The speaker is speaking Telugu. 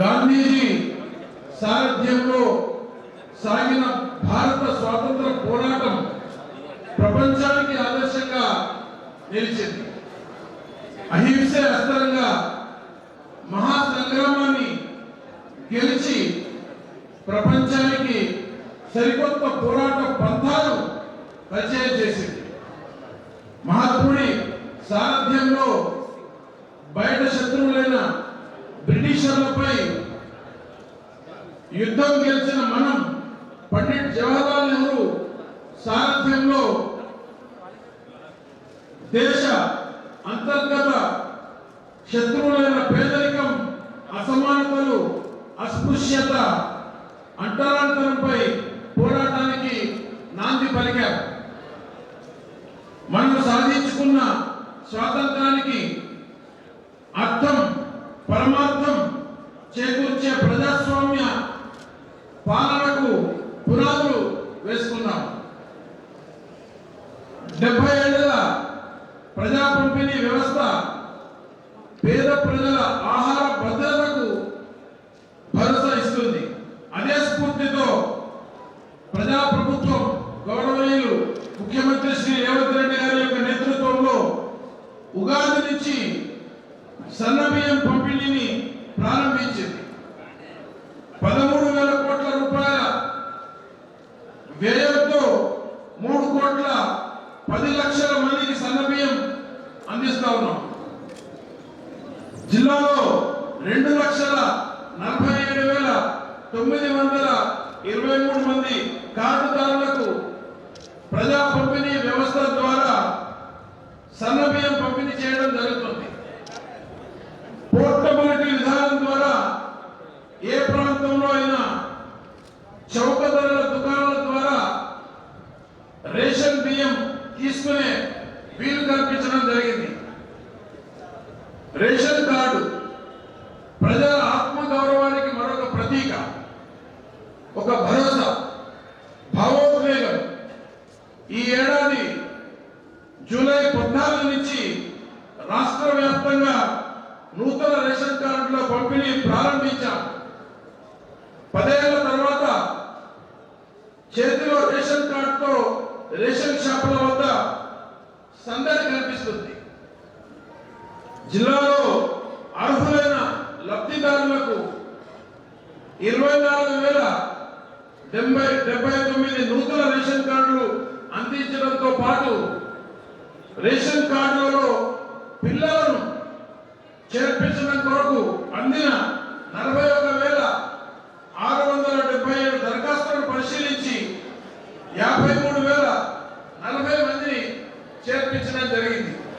గాంధీజీ సారథ్యంలో సాగిన భారత స్వాతంత్ర పోరాటం ప్రపంచానికి ఆదర్శంగా నిలిచింది. అహింసే అస్త్రంగా మహా సంగ్రామాన్ని గెలిచి ప్రపంచానికి సరికొత్త పోరాట పంథాలు పరిచయం చేసింది. మహాత్ముడి సారథ్యంలో బయట శత్రువులైన బ్రిటిషర్లపై యుద్ధం గెలిచిన మనం పండిట్ జవహర్లాల్ నెహ్రూ సారథ్యంలో దేశ అంతర్గత శత్రువులైన పేదరికం అసమానతలు అస్పృశ్యత అంటరాంతరంపై పోరాటానికి నాంది పలికారు. మనం సాధించుకున్న స్వాతంత్రానికి పరమార్థం చేకూర్చే ప్రజాస్వామ్య పాలనకు పునాదులు వేసుకున్నాం. డెబ్బై ఏళ్ళ ప్రజా పంపిణీ వ్యవస్థ పేద ప్రజల ఆహార భద్రతకు భరోసా ఇస్తుంది. అదే స్ఫూర్తితో ప్రజాప్రభుత్వం వ్యయంతో మూడు కోట్ల పది లక్షల మందికి సన్నబియ్యం అందిస్తా ఉన్నాం. జిల్లాలో రెండు లక్షల నలభై ఏడు వేల తొమ్మిది వందల ఇరవై మూడు మంది కార్డుదారులకు ప్రజా పంపిణీ వ్యవస్థ ద్వారా సన్నబియ్యం పంపిణీ చేయడం జరుగుతుంది. రేషన్ బియ్యం తీసుకునే వీలు కల్పించడం జరిగింది. రేషన్ కార్డు ప్రజల ఆత్మగౌరవానికి మరొక ప్రతీక ఒక భరోసా భావోద్వేగం. ఈ ఏడాది జూలై పద్నాలుగు నుంచి రాష్ట్ర వ్యాప్తంగా నూతన రేషన్ కార్డుల పంపిణీ ప్రారంభించాం. పదేళ్ళ తర్వాత చేతిలో రేషన్ కార్డుతో రేషన్ షాపుల వద్ద సందడి కనిపిస్తుంది. జిల్లాలో అర్హులైన లబ్ధిదారులకు ఇరవై నాలుగు వేల డెబ్బై డెబ్బై తొమ్మిది నూతన రేషన్ కార్డులు అందించడంతో పాటు రేషన్ కార్డులలో పిల్లలను చేర్పించడం కొరకు అందిన నలభై ఒక వేల ఆరు వందల డెబ్బై ఏడు దరఖాస్తులను పరిశీలించి యాభై మూడు